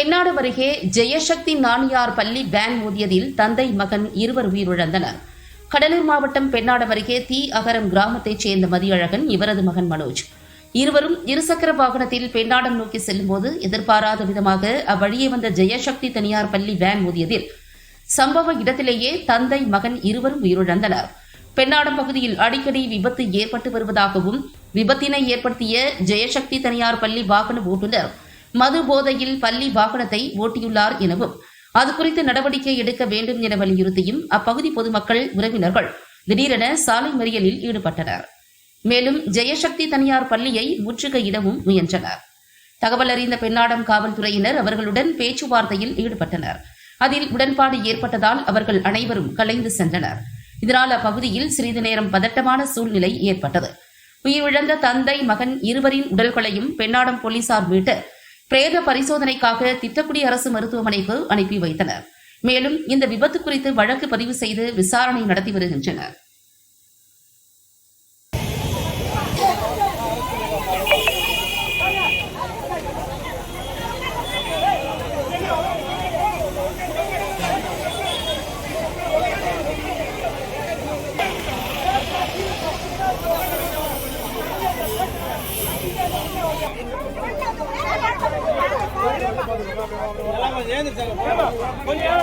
பெண்ணாடு அருகே ஜெயசக்தி நானியார் பள்ளி வேன் மோதியதில் தந்தை மகன் இருவர் உயிரிழந்தனர். கடலூர் மாவட்டம் பெண்ணாடம் அருகே தீ அகரம் கிராமத்தைச் சேர்ந்த மதியழகன் இவரது மகன் மனோஜ். இருவரும் இருசக்கர வாகனத்தில் பெண்ணாடம் நோக்கி செல்லும்போது எதிர்பாராத விதமாக அவ்வழியே வந்த ஜெயசக்தி தனியார் பள்ளி வேன் மோதியதில் சம்பவ இடத்திலேயே தந்தை மகன் இருவரும் உயிரிழந்தனர். பெண்ணாடம் பகுதியில் அடிக்கடி விபத்து ஏற்பட்டு வருவதாகவும் விபத்தினை ஏற்படுத்திய ஜெயசக்தி தனியார் பள்ளி வாகன ஓட்டுநர் மது போதையில் பள்ளி வாகனத்தை ஓட்டியுள்ளார் எனவும் அது குறித்து நடவடிக்கை எடுக்க வேண்டும் என வலியுறுத்தியும் அப்பகுதி பொதுமக்கள் உறவினர்கள் திடீரென சாலை மறியலில் ஈடுபட்டனர். மேலும் ஜெயசக்தி தனியார் பள்ளியை முற்றுகையிடவும் முயன்றனர். தகவல் அறிந்த பெண்ணாடம் காவல்துறையினர் அவர்களுடன் பேச்சுவார்த்தையில் ஈடுபட்டனர். அதில் உடன்பாடு ஏற்பட்டதால் அவர்கள் அனைவரும் கலைந்து சென்றனர். இதனால் அப்பகுதியில் சிறிது நேரம் பதட்டமான சூழ்நிலை ஏற்பட்டது. உயிரிழந்த தந்தை மகன் இருவரின் உடல்களையும் பெண்ணாடம் போலீசார் மீட்டு பிரேத பரிசோதனைக்காக திட்டக்குடி அரசு மருத்துவமனைக்கு அனுப்பி வைத்தனர். மேலும் இந்த விபத்து குறித்து வழக்கு பதிவு செய்து விசாரணை நடத்தி வருகின்றனர். எல்லாம் கொஞ்சம்